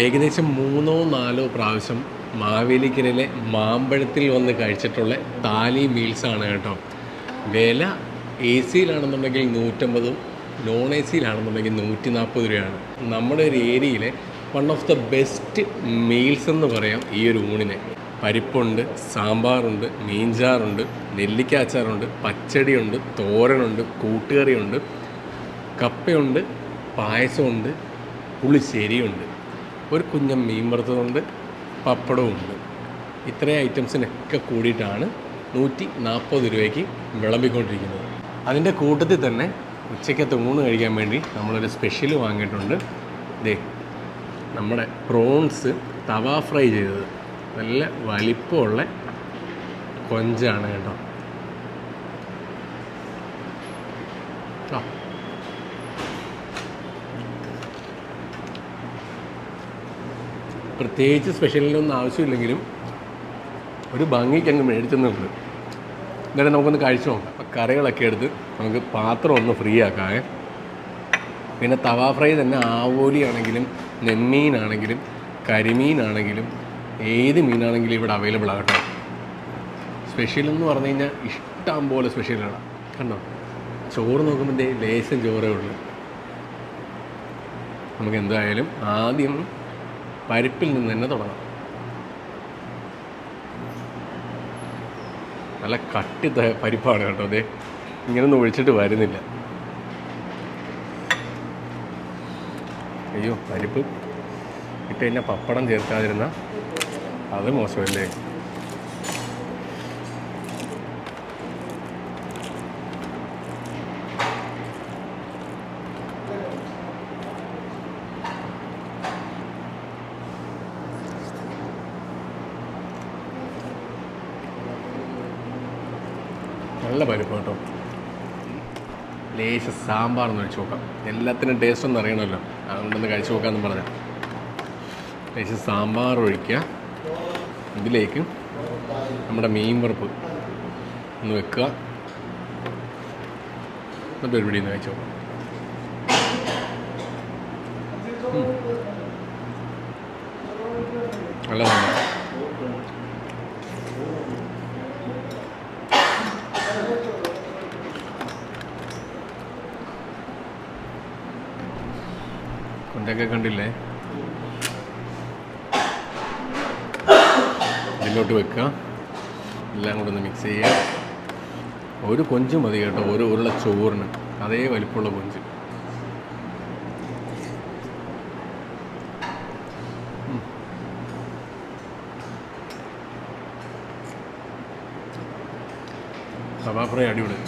ഏകദേശം മൂന്നോ നാലോ പ്രാവശ്യം മാവേലിക്കരയിലെ മാമ്പഴത്തിൽ വന്ന് കഴിച്ചിട്ടുള്ള താലി മീൽസാണ് കേട്ടോ. വില എ സിയിലാണെന്നുണ്ടെങ്കിൽ നൂറ്റമ്പതും നോൺ എ സിയിലാണെന്നുണ്ടെങ്കിൽ നൂറ്റി നാൽപ്പത് രൂപയാണ്. നമ്മുടെ ഒരു ഏരിയയിലെ one of the best meals എന്ന് പറയാം ഈ ഒരു ഊണിനെ. പരിപ്പുണ്ട് സാമ്പാറുണ്ട് മീൻചാറുണ്ട് നെല്ലിക്ക അച്ചാറുണ്ട് പച്ചടിയുണ്ട് തോരനുണ്ട് കൂട്ടുകറിയുണ്ട് കപ്പയുണ്ട് പായസമുണ്ട് പുളിശ്ശേരിയുണ്ട്. ഒരു കുഞ്ഞൻ മീൻ വറുത്തതുണ്ട് പപ്പടവുമുണ്ട് ഇത്രയും ഐറ്റംസിനൊക്കെ കൂടിയിട്ടാണ് നൂറ്റി നാൽപ്പത് രൂപയ്ക്ക് വിളമ്പിക്കൊണ്ടിരിക്കുന്നത്. അതിന്റെ കൂട്ടത്തിൽ തന്നെ ഉച്ചയ്ക്കത്തെ ഊണ് കഴിക്കാൻ വേണ്ടി നമ്മളൊരു സ്പെഷ്യൽ വാങ്ങിയിട്ടുണ്ട്. ദേ നമ്മുടെ പ്രോൺസ് തവ ഫ്രൈ ചെയ്തത്. നല്ല വലിപ്പമുള്ള കൊഞ്ചാണ് കേട്ടോ. ആ പ്രത്യേകിച്ച് സ്പെഷ്യലിനൊന്നും ആവശ്യമില്ലെങ്കിലും ഒരു ഭംഗിക്ക് അങ്ങ് മേടിച്ചെന്നുണ്ട് എന്നാലും നമുക്കൊന്ന് കഴിച്ചു നോക്കാം. അപ്പം കറികളൊക്കെ എടുത്ത് നമുക്ക് പാത്രം ഒന്ന് ഫ്രീ ആക്കാമേ പിന്നെ തവ ഫ്രൈ തന്നെ ആവോലിയാണെങ്കിലും നെമ്മീനാണെങ്കിലും കരിമീനാണെങ്കിലും ഏത് മീനാണെങ്കിലും ഇവിടെ അവൈലബിൾ ആകട്ടെ കേട്ടോ. സ്പെഷ്യൽ എന്ന് പറഞ്ഞു കഴിഞ്ഞാൽ ഇഷ്ടം പോലെ സ്പെഷ്യലാണ് കണ്ടോ? ചോറ് നോക്കുമ്പോൾ ലേശം ചോറേ ഉള്ളൂ. നമുക്ക് എന്തായാലും ആദ്യം പരിപ്പിൽ നിന്ന് തന്നെ തുടങ്ങാം. നല്ല കട്ടി പരിപ്പാണ് കേട്ടോ അതെ ഇങ്ങനൊന്നും ഒഴിച്ചിട്ട് വരുന്നില്ല. അയ്യോ പരിപ്പ്. ഇട്ട് കഴിഞ്ഞാൽ പപ്പടം ചേർക്കാതിരുന്ന അത് മോശമല്ലേ? നല്ല പരിപ്പ് കേട്ടോ. ലേശ സാമ്പാറെന്ന് കഴിച്ചു നോക്കാം എല്ലാത്തിനും ടേസ്റ്റ് ഒന്നും അറിയണമല്ലോ. അതുകൊണ്ടൊന്ന് കഴിച്ചു നോക്കാമെന്ന് പറഞ്ഞാൽ ലേശം സാമ്പാർ ഒഴിക്കുക. ഇതിലേക്ക് നമ്മുടെ മീൻ വറുപ്പ് ഒന്ന് വെക്കുക. എന്നിട്ട് ഒരു ഒന്ന് കഴിച്ചു നോക്കാം. നല്ല സാമ്പാർ. കൊണ്ടൊക്കെ കണ്ടില്ലേ? ഇതിലോട്ട് വെക്കുക എല്ലാം കൂടെ ഒന്ന് മിക്സ് ചെയ്യുക ഒരു കൊഞ്ച് മതി കേട്ടോ ഒരു ഉരുള ചോറിന്. അതേ വലിപ്പമുള്ള കൊഞ്ച്. സവാ ഫ്രൈ അടിപൊളി.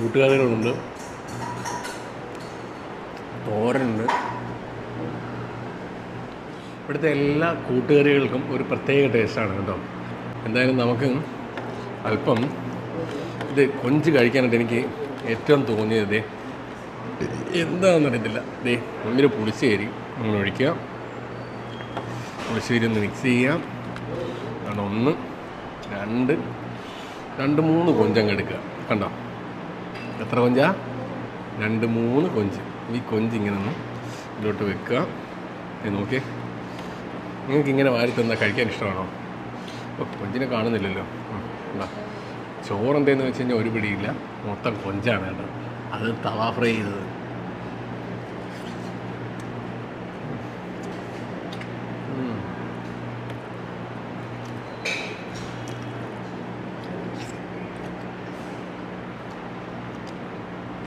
കൂട്ടുകറികളുണ്ട് തോരനുണ്ട്. ഇവിടുത്തെ എല്ലാ കൂട്ടുകറികൾക്കും ഒരു പ്രത്യേക ടേസ്റ്റാണ് കേട്ടോ. എന്തായാലും നമുക്ക് അല്പം ഇത് കൊഞ്ച് കഴിക്കാനായിട്ട് എനിക്ക് ഏറ്റവും തോന്നിയത് ദേ എന്താണെന്ന് അറിയത്തില്ല. ദേ ഭയങ്കര പുളിശ്ശേരി നമ്മൾ ഒഴിക്കുക. പുളിശ്ശേരി ഒന്ന് മിക്സ് ചെയ്യാം അതാണ് ഒന്ന് രണ്ട് രണ്ട് മൂന്ന് കൊഞ്ചങ്ങ് എടുക്കുക. കണ്ടോ? എത്ര കൊഞ്ചാ? രണ്ട് മൂന്ന് കൊഞ്ച്. ഈ കൊഞ്ച് ഇങ്ങനെ ഒന്ന് ഇതിലോട്ട് വെക്കുക. ഇത് നോക്കിയേ നിങ്ങൾക്ക് ഇങ്ങനെ വാരി തന്നാൽ കഴിക്കാൻ ഇഷ്ടമാണോ? ഓ കൊഞ്ചിനെ കാണുന്നില്ലല്ലോ. എന്താ ചോറ് എന്തേന്ന് വെച്ച് കഴിഞ്ഞാൽ ഒരു പിടിയില്ല. മൊത്തം കൊഞ്ചാണ് കേട്ടോ. അത് തവ ഫ്രൈ ചെയ്തത്.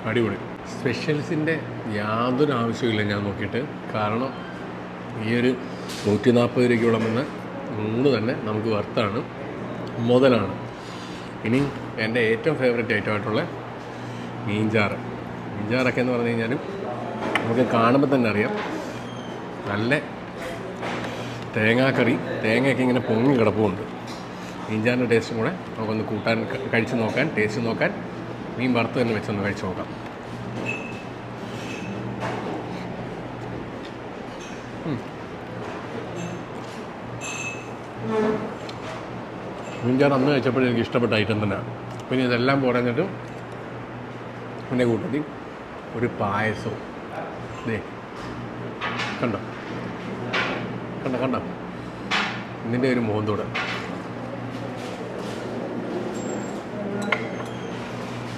അടിപൊളി. സ്പെഷ്യൽസിന്റെ യാതൊരു ആവശ്യമില്ല ഞാൻ നോക്കിയിട്ട്. കാരണം ഈ ഒരു നൂറ്റി നാൽപ്പത് രൂപയ്ക്ക് വിളമ്പുന്ന ഊണ് തന്നെ നമുക്ക് വർത്താണ് മുതലാണ്. ഇനി എന്റെ ഏറ്റവും ഫേവറേറ്റ് ഐറ്റമായിട്ടുള്ള മീൻചാറ്. മീൻചാറൊക്കെ എന്ന് പറഞ്ഞു കഴിഞ്ഞാലും നമുക്ക് കാണുമ്പോൾ തന്നെ അറിയാം. നല്ല തേങ്ങാക്കറി തേങ്ങയൊക്കെ ഇങ്ങനെ പൊങ്ങി കിടപ്പുണ്ട്. മീൻചാറിന്റെ ടേസ്റ്റും കൂടെ നമുക്കൊന്ന് കൂട്ടാൻ കഴിച്ച് നോക്കാൻ ടേസ്റ്റ് നോക്കാൻ മീൻ വറുത്ത് തന്നെ വെച്ചൊന്ന് കഴിച്ചു നോക്കാം. മീൻചാർ അന്ന് കഴിച്ചപ്പോഴും എനിക്ക് ഇഷ്ടപ്പെട്ട ഐറ്റം തന്നെയാണ്. പിന്നെ ഇതെല്ലാം പോരാഞ്ഞിട്ട് പിന്നെ കൂട്ടത്തിൽ ഒരു പായസവും. ദേ കണ്ടോ? കണ്ടോ കണ്ടോ? ഇതിന്റെ ഒരു മോന്തൂടെ.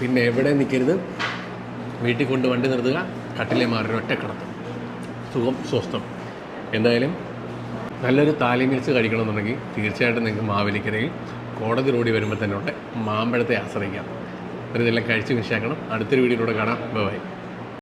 പിന്നെ എവിടെ നിൽക്കരുത്? വീട്ടിൽ കൊണ്ട് വണ്ടി നിർത്തുക കട്ടിലെ മാറി ഒറ്റ കിടത്തും. സുഖം സ്വസ്ഥം. എന്തായാലും നല്ലൊരു താലിമിൽസ് കഴിക്കണമെന്നുണ്ടെങ്കിൽ തീർച്ചയായിട്ടും നിങ്ങൾക്ക് മാവേലിക്കരയിൽ കോടതി റോഡി വരുമ്പോൾ തന്നെ ഉണ്ട് മാമ്പഴത്തെ ആശ്രയിക്കാം. ഒരു ഇതെല്ലാം കഴിച്ച് വിശാക്കണം അടുത്തൊരു വീഡിയോയിലൂടെ കാണാം. ബൈ